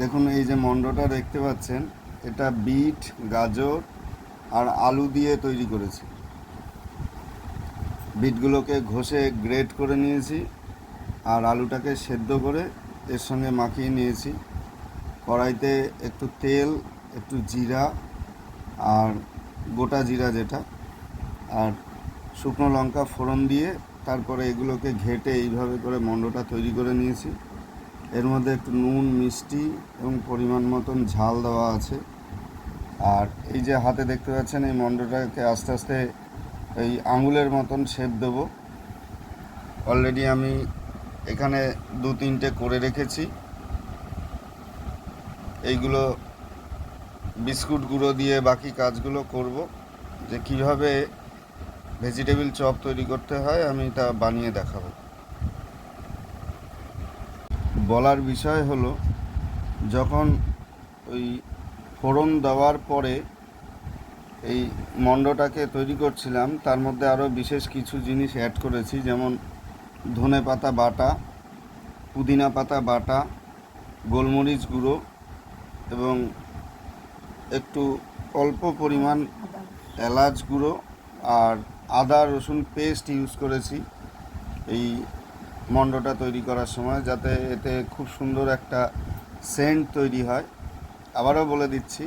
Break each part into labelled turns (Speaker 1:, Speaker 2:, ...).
Speaker 1: দেখুন, এই যে মন্ডটা দেখতে পাচ্ছেন, এটা বিট, গাজর আর আলু দিয়ে তৈরি করেছি। বিটগুলোকে ঘষে গ্রেট করে নিয়েছি আর আলুটাকে সেদ্ধ করে এর সঙ্গে মাখিয়ে নিয়েছি। কড়াইতে একটু তেল, একটু জিরা আর গোটা জিরা যেটা আর শুকনো লঙ্কা ফোড়ন দিয়ে তারপরে এগুলোকে ঘেটে এইভাবে করে মন্ডটা তৈরি করে নিয়েছি। এর মধ্যে একটু নুন, মিষ্টি এবং পরিমাণ মতন ঝাল দেওয়া আছে। আর এই যে হাতে দেখতে পাচ্ছেন, এই মন্ডটাকে আস্তে আস্তে এই আঙুলের মতন শেপ দেবো। অলরেডি আমি এখানে দু তিনটে করে রেখেছি। এইগুলো বিস্কুট গুঁড়ো দিয়ে বাকি কাজগুলো করব। যে কীভাবে ভেজিটেবিল চপ তৈরি করতে হয়, আমি তা বানিয়ে দেখাবো। বলার বিষয় হলো, যখন ওই ফোড়ন দেওয়ার পরে এই মণ্ডটাকে তৈরি করছিলাম, তার মধ্যে আরও বিশেষ কিছু জিনিস অ্যাড করেছি, যেমন ধনে পাতা বাটা, পুদিনা পাতা বাটা, গোলমরিচ গুঁড়ো এবং একটু অল্প পরিমাণ এলাচ গুঁড়ো আর আদা রসুন পেস্ট ইউজ করেছি। এই মণ্ডটা তৈরি করার সময় যাতে এতে খুব সুন্দর একটা সেন্ট তৈরি হয়। আবারও বলে দিচ্ছি,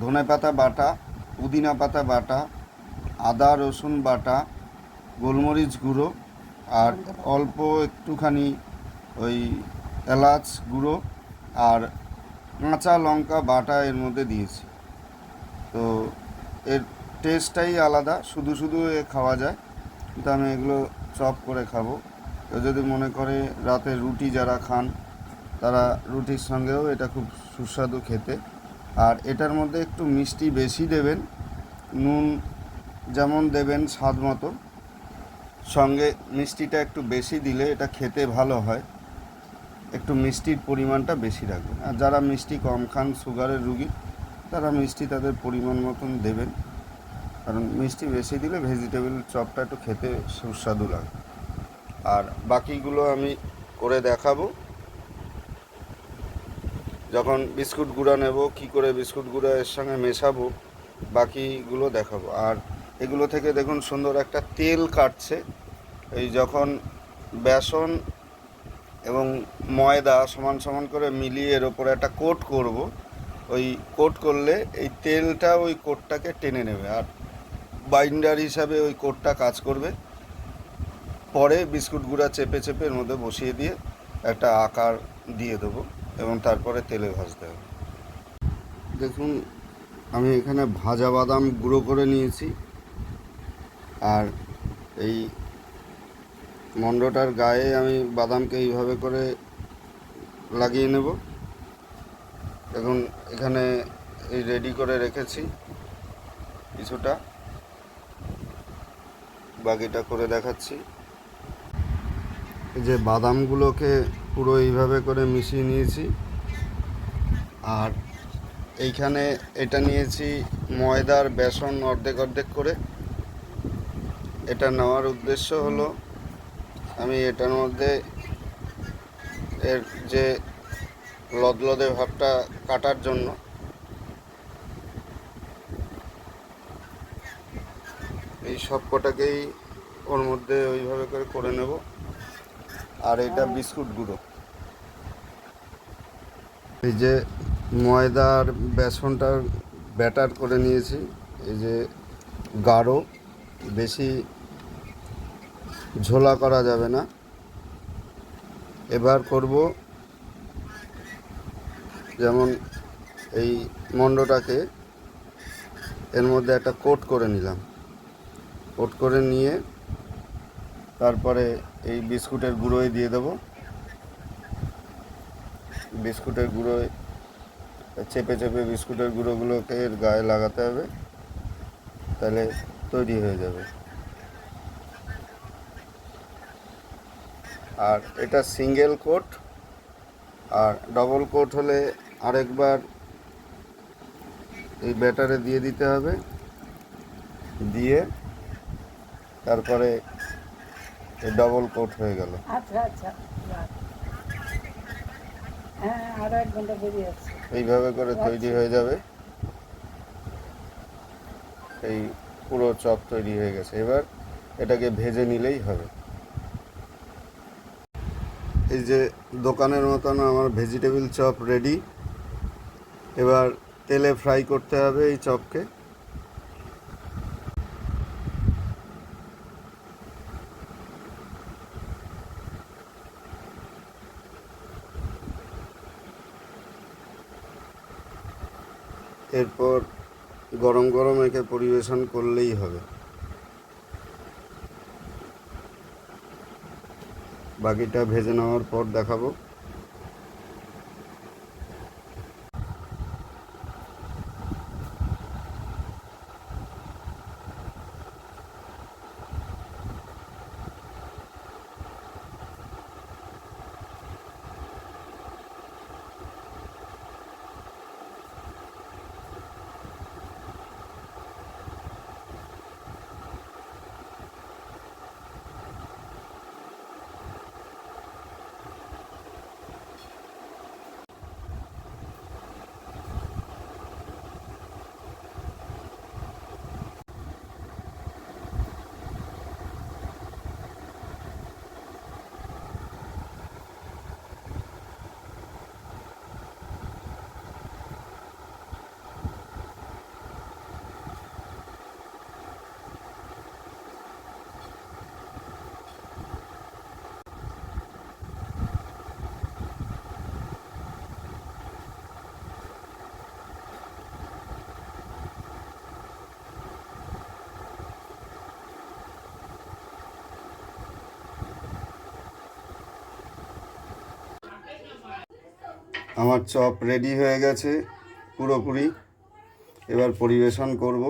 Speaker 1: ধনে পাতা বাটা, পুদিনা পাতা বাটা, আদা, রসুন বাটা, গোলমরিচ গুঁড়ো আর অল্প একটুখানি ওই এলাচ গুঁড়ো আর কাঁচা লঙ্কা বাটা এর মধ্যে দিয়েছি। তো এর টেস্টটাই আলাদা, শুধু শুধু এ খাওয়া যায়। কিন্তু আমি এগুলো চপ করে খাব। কেউ যদি মনে করে রাতে রুটি যারা খান, তারা রুটির সঙ্গেও এটা খুব সুস্বাদু খেতে। আর এটার মধ্যে একটু মিষ্টি বেশি দেবেন, নুন যেমন দেবেন স্বাদ মতো, সঙ্গে মিষ্টিটা একটু বেশি দিলে এটা খেতে ভালো হয়। একটু মিষ্টির পরিমাণটা বেশি রাখবেন। আর যারা মিষ্টি কম খান, সুগারের রুগী, তারা মিষ্টি তাদের পরিমাণ মতন দেবেন। কারণ মিষ্টি বেশি দিলে ভেজিটেবল চপটা একটু খেতে সুস্বাদু লাগে। আর বাকিগুলো আমি করে দেখাবো। যখন বিস্কুট গুঁড়া নেব, কি করে বিস্কুট গুঁড়া এর সঙ্গে মেশাবো, বাকিগুলো দেখাবো। আর এগুলো থেকে দেখুন সুন্দর একটা তেল কাটছে। এই যখন বেসন এবং ময়দা সমান সমান করে মিলিয়ে এর ওপরে একটা কোট করব, ওই কোট করলে এই তেলটা ওই কোটটাকে টেনে নেবে। আর বাইন্ডার হিসাবে ওই কোটটা কাজ করবে। পরে বিস্কুট গুঁড়া চেপে চেপে এর মধ্যে বসিয়ে দিয়ে একটা আকার দিয়ে দেবো এবং তারপরে তেলে ভাজতে হবে। দেখুন, আমি এখানে ভাজা বাদাম গুঁড়ো করে নিয়েছি। আর এই মণ্ডটার গায়ে আমি বাদামকে এইভাবে করে লাগিয়ে নেব। এখন এখানে এই রেডি করে রেখেছি কিছুটা। বাকিটা করে দেখাচ্ছি। যে বাদামগুলোকে পুরো এইভাবে করে মিশিয়ে নিয়েছি। আর এইখানে এটা নিয়েছি ময়দার বেসন অর্ধেক অর্ধেক করে। এটা নেওয়ার উদ্দেশ্য হলো, আমি এটার মধ্যে এর যে লদলদে ভাবটা কাটার জন্য এই সব কটাকেই ওর মধ্যে ওইভাবে করে করে নেব। আর এটা বিস্কুট গুঁড়ো। এই যে ময়দার বেসনটা ব্যাটার করে নিয়েছি, এই যে গাঢ়, বেশি ঝোলা করা যাবে না। এবার করব যেমন এই মণ্ডটাকে, এর মধ্যে একটা কোট করে নিলাম। কোট করে নিয়ে তারপরে এই বিস্কুটের গুঁড়োয় দিয়ে দেবো। বিস্কুটের গুঁড়োয়, চেপে চেপে বিস্কুটের গুঁড়োগুলোকে এর গায়ে লাগাতে হবে, তাহলে তৈরি হয়ে যাবে। আর এটা সিঙ্গেল কোট, আর ডবল কোট হলে আরেকবার এই ব্যাটারে দিয়ে দিতে হবে। দিয়ে তারপরে এই ডবল কোট হয়ে গেল।
Speaker 2: আচ্ছা আচ্ছা। হ্যাঁ আরও এক ঘণ্টা দেরি আছে
Speaker 1: এইভাবে করে তৈরি হয়ে যাবে। এই পুরো চপ তৈরি হয়ে গেছে। এবার এটাকে ভেজে নিলেই হবে। এই যে দোকানের মতন আমার ভেজিটেবিল চপ রেডি এবার তেলে ফ্রাই করতে হবে এই চপকে। এরপর গরম গরম একে পরিবেশন করলেই হবে। বাকিটা ভেজে নেওয়ার পর দেখাবো। আমার চপ রেডি হয়ে গেছে, পুরোপুরি। এবার পরিবেশন করব।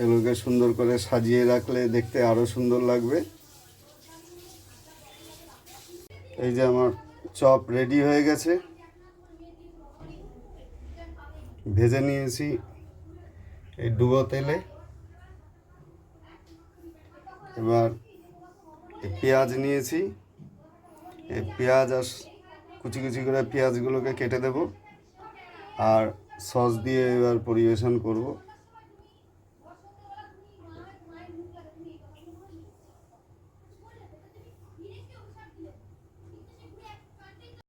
Speaker 1: এগুলোকে সুন্দর করে সাজিয়ে রাখলে দেখতে আরও সুন্দর লাগবে। এই যে আমার চপ রেডি হয়ে গেছে। ভেজে নিয়েছি এই ডুবো তেলে। এবার পেঁয়াজ নিয়েছি। এই পেঁয়াজ আর কুচি কুচি করে পেঁয়াজগুলোকে কেটে দেব। আর সস দিয়ে এবার পরিবেশন করব।